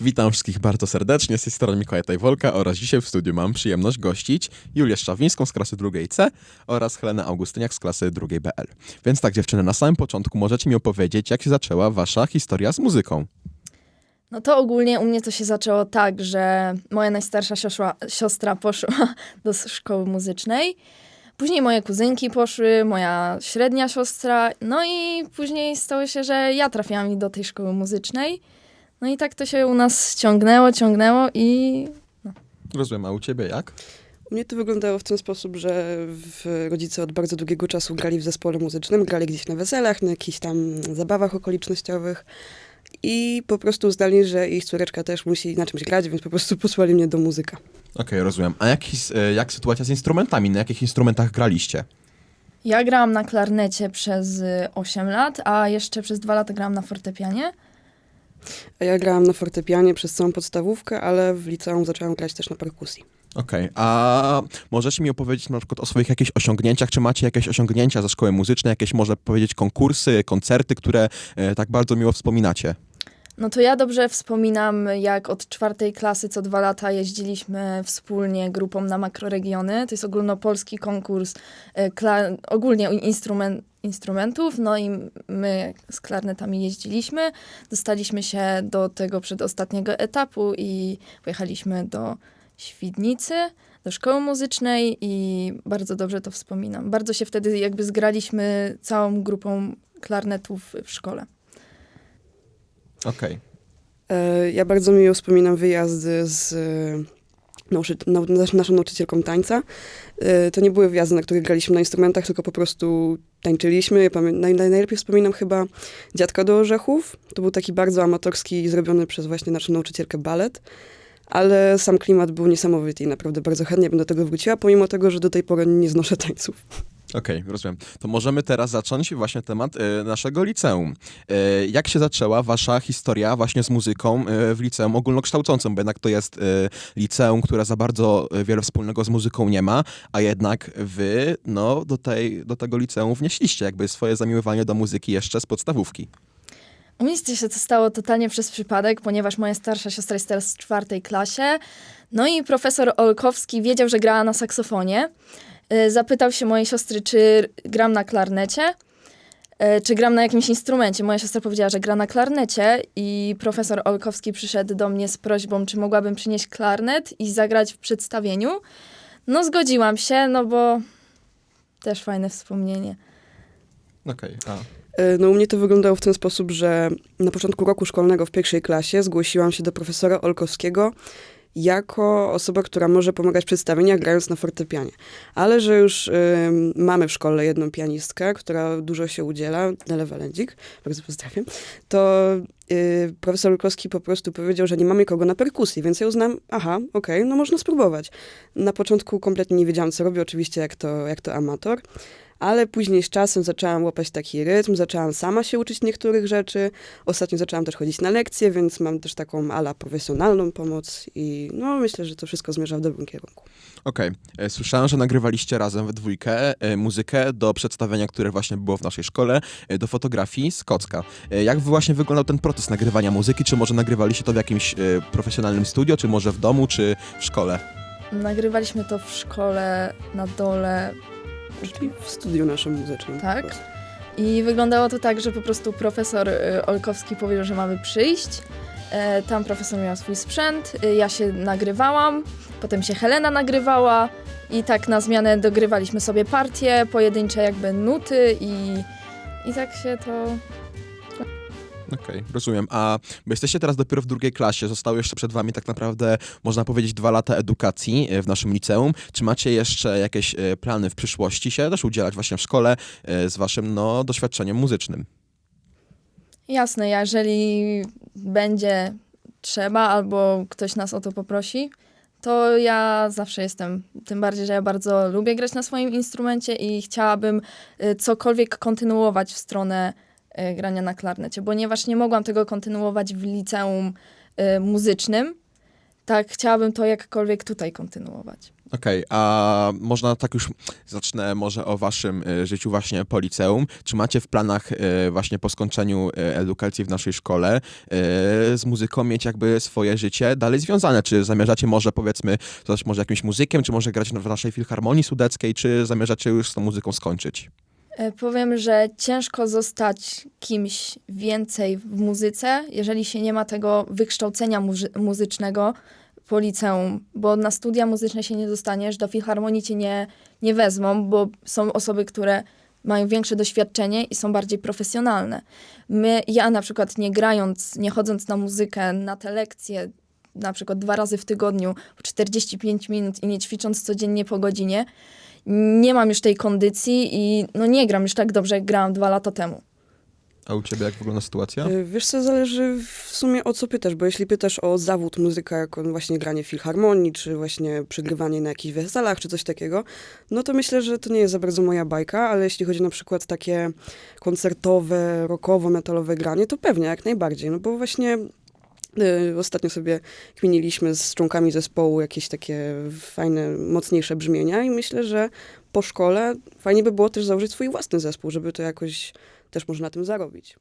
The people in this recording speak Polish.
Witam wszystkich bardzo serdecznie, z tej strony Mikołaj Tajwolka oraz dzisiaj w studiu mam przyjemność gościć Julię Szczawińską z klasy drugiej C oraz Helenę Augustyniak z klasy drugiej BL. Więc tak dziewczyny, na samym początku możecie mi opowiedzieć, jak się zaczęła wasza historia z muzyką. No to ogólnie u mnie to się zaczęło tak, że moja najstarsza siostra, siostra poszła do szkoły muzycznej. Później moje kuzynki poszły, moja średnia siostra, no i później stało się, że ja trafiłam do tej szkoły muzycznej. No i tak to się u nas ciągnęło, ciągnęło i Rozumiem, a u ciebie jak? U mnie to wyglądało w ten sposób, że w rodzice od bardzo długiego czasu grali w zespole muzycznym, grali gdzieś na weselach, na jakichś tam zabawach okolicznościowych i po prostu uznali, że ich córeczka też musi na czymś grać, więc po prostu posłali mnie do muzyka. Okej, rozumiem. A jak, jak sytuacja z instrumentami? Na jakich instrumentach graliście? ja grałam na klarnecie przez y, 8 lat, a jeszcze przez 2 lata grałam na fortepianie. A ja grałam na fortepianie przez całą podstawówkę, ale w liceum zaczęłam grać też na perkusji. Okej, a możecie mi opowiedzieć na przykład o swoich jakichś osiągnięciach? Czy macie jakieś osiągnięcia ze szkoły muzycznej, jakieś może powiedzieć konkursy, koncerty, które e, tak bardzo miło wspominacie? No to ja dobrze wspominam, jak od czwartej klasy co dwa lata jeździliśmy wspólnie grupą na makroregiony. To jest ogólnopolski konkurs e, kla- ogólnie instrument, instrumentów, no i my z klarnetami jeździliśmy. Dostaliśmy się do tego przedostatniego etapu i pojechaliśmy do Świdnicy, do szkoły muzycznej i bardzo dobrze to wspominam. Bardzo się wtedy jakby zgraliśmy całą grupą klarnetów w szkole. Okej. E, Ja bardzo miło wspominam wyjazdy z e, naszą nauczycielką tańca. E, To nie były wyjazdy, na których graliśmy na instrumentach, tylko po prostu tańczyliśmy. Najlepiej wspominam chyba Dziadka do Orzechów. To był taki bardzo amatorski, zrobiony przez właśnie naszą nauczycielkę balet. Ale sam klimat był niesamowity i naprawdę bardzo chętnie bym do tego wróciła, pomimo tego, że do tej pory nie znoszę tańców. Okej, rozumiem. To możemy teraz zacząć właśnie temat e, naszego liceum. E, jak się zaczęła wasza historia właśnie z muzyką e, w liceum ogólnokształcącym? Bo jednak to jest e, liceum, które za bardzo e, wiele wspólnego z muzyką nie ma, a jednak wy no, do, tej, do tego liceum wnieśliście jakby swoje zamiłowanie do muzyki jeszcze z podstawówki. U mnie się to stało totalnie przez przypadek, ponieważ moja starsza siostra jest teraz w czwartej klasie. No i profesor Olkowski wiedział, że grała na saksofonie. Y, Zapytał się mojej siostry, czy gram na klarnecie, y, czy gram na jakimś instrumencie. Moja siostra powiedziała, że gra na klarnecie i profesor Olkowski przyszedł do mnie z prośbą, czy mogłabym przynieść klarnet i zagrać w przedstawieniu. No zgodziłam się, no bo też fajne wspomnienie. Okej, a E, No u mnie to wyglądało w ten sposób, że na początku roku szkolnego w pierwszej klasie zgłosiłam się do profesora Olkowskiego jako osoba, która może pomagać w przedstawieniach grając na fortepianie. Ale że już ym, mamy w szkole jedną pianistkę, która dużo się udziela, Nele Walendzik, bardzo pozdrawiam, to y, profesor Olkowski po prostu powiedział, że nie mamy kogo na perkusji, więc ja uznam, aha, okej, no można spróbować. Na początku kompletnie nie wiedziałam, co robię, oczywiście jak to, jak to amator, ale później z czasem zaczęłam łapać taki rytm, zaczęłam sama się uczyć niektórych rzeczy. Ostatnio zaczęłam też chodzić na lekcje, więc mam też taką ala profesjonalną pomoc i no myślę, że to wszystko zmierza w dobrym kierunku. Okej. E, Słyszałem, że nagrywaliście razem we dwójkę e, muzykę do przedstawienia, które właśnie było w naszej szkole, e, do fotografii z Kocka. Jak właśnie wyglądał ten proces nagrywania muzyki? Czy może nagrywaliście to w jakimś profesjonalnym studio, czy może w domu, czy w szkole? Nagrywaliśmy to w szkole na dole Czyli w studiu naszym muzycznym. Tak. I wyglądało to tak, że po prostu profesor y, Olkowski powiedział, że mamy przyjść. E, Tam profesor miał swój sprzęt, y, ja się nagrywałam, potem się Helena nagrywała i tak na zmianę dogrywaliśmy sobie partie, pojedyncze jakby nuty i, i tak się to... Okej, rozumiem. A bo jesteście teraz dopiero w drugiej klasie, zostały jeszcze przed wami tak naprawdę, można powiedzieć, dwa lata edukacji e, w naszym liceum. Czy macie jeszcze jakieś e, plany w przyszłości się też udzielać właśnie w szkole e, z waszym no, doświadczeniem muzycznym? Jasne, jeżeli będzie trzeba albo ktoś nas o to poprosi, to ja zawsze jestem. Tym bardziej, że ja bardzo lubię grać na swoim instrumencie i chciałabym cokolwiek kontynuować w stronę grania na klarnecie, ponieważ nie mogłam tego kontynuować w liceum y, muzycznym, tak, chciałabym to jakkolwiek tutaj kontynuować. Okej, a można tak już, zacznę może o waszym e, życiu właśnie po liceum. Czy macie w planach e, właśnie po skończeniu e, edukacji w naszej szkole e, z muzyką mieć jakby swoje życie dalej związane? Czy zamierzacie może powiedzmy zostać może jakimś muzykiem, czy może grać w naszej filharmonii sudeckiej, czy zamierzacie już z tą muzyką skończyć? E, Powiem, że ciężko zostać kimś więcej w muzyce, jeżeli się nie ma tego wykształcenia muzy- muzycznego po liceum, bo na studia muzyczne się nie dostaniesz, do filharmonii cię nie, nie wezmą, bo są osoby, które mają większe doświadczenie i są bardziej profesjonalne. My, ja na przykład nie grając, nie chodząc na muzykę, na te lekcje, na przykład dwa razy w tygodniu, po 45 minut i nie ćwicząc codziennie po godzinie, nie mam już tej kondycji i no nie gram już tak dobrze, jak grałam dwa lata temu. A u ciebie jak wygląda sytuacja? Y, Wiesz co, zależy w sumie o co pytasz, bo jeśli pytasz o zawód muzyka, jako właśnie granie w filharmonii, czy właśnie przygrywanie na jakichś weselach, czy coś takiego, no to myślę, że to nie jest za bardzo moja bajka, ale jeśli chodzi na przykład takie koncertowe, rockowo-metalowe granie, to pewnie, jak najbardziej, no bo właśnie ostatnio sobie kminiliśmy z członkami zespołu jakieś takie fajne, mocniejsze brzmienia i myślę, że po szkole fajnie by było też założyć swój własny zespół, żeby to jakoś też można na tym zarobić.